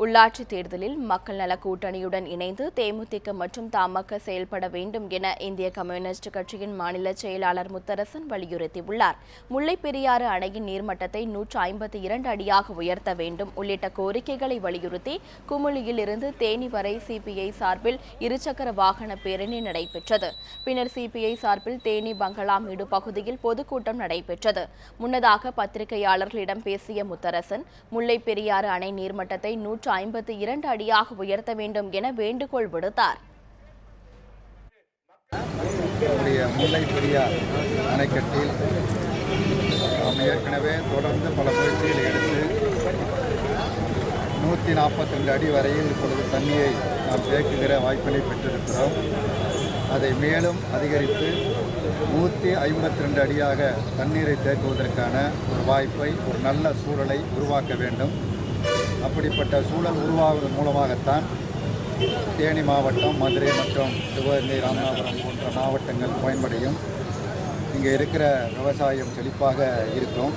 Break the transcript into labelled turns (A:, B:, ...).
A: உள்ளாட்சி தேர்தலில் மக்கள் நல கூட்டணியுடன் இணைந்து தேமுதிக மற்றும் தமாக செயல்பட வேண்டும் என இந்திய கம்யூனிஸ்ட் கட்சியின் மாநில செயலாளர் முத்தரசன் வலியுறுத்தியுள்ளார். முல்லைப் பெரியாறு அணையின் நீர்மட்டத்தை நூற்று ஐம்பத்தி இரண்டு அடியாக உயர்த்த வேண்டும் உள்ளிட்ட கோரிக்கைகளை வலியுறுத்தி குமுளியில் இருந்து தேனி வரை சிபிஐ சார்பில் இருசக்கர வாகன பேரணி நடைபெற்றது. பின்னர் சிபிஐ சார்பில் தேனி பங்களாமேடு பகுதியில் பொதுக்கூட்டம் நடைபெற்றது. முன்னதாக பத்திரிகையாளர்களிடம் பேசிய முத்தரசன் முல்லைப் பெரியாறு அணை நீர்மட்டத்தை நூற்று ஐம்பத்தி இரண்டு அடியாக உயர்த்த வேண்டும் என வேண்டுகோள் விடுத்தார்.
B: முல்லை பெரியார் அணைக்கட்டில் நாம் ஏற்கனவே தொடர்ந்து பல முயற்சிகளை எடுத்து நூற்றி நாற்பத்தி ரெண்டு அடி வரையில் இப்பொழுது தண்ணியை நாம் தேக்குகிற வாய்ப்பினை பெற்றிருக்கிறோம். அதை மேலும் அதிகரித்து நூற்றி ஐம்பத்தி ரெண்டு அடியாக தண்ணீரை தேக்குவதற்கான ஒரு வாய்ப்பை ஒரு நல்ல சூழலை உருவாக்க வேண்டும். அப்படிப்பட்ட சூழல் உருவாவது மூலமாகத்தான் தேனி மாவட்டம் மதுரை மற்றும் சிவகங்கை ராமநாதபுரம் போன்ற மாவட்டங்கள் பயன்படையும். இங்கே இருக்கிற விவசாயம் செழிப்பாக இருக்கும்.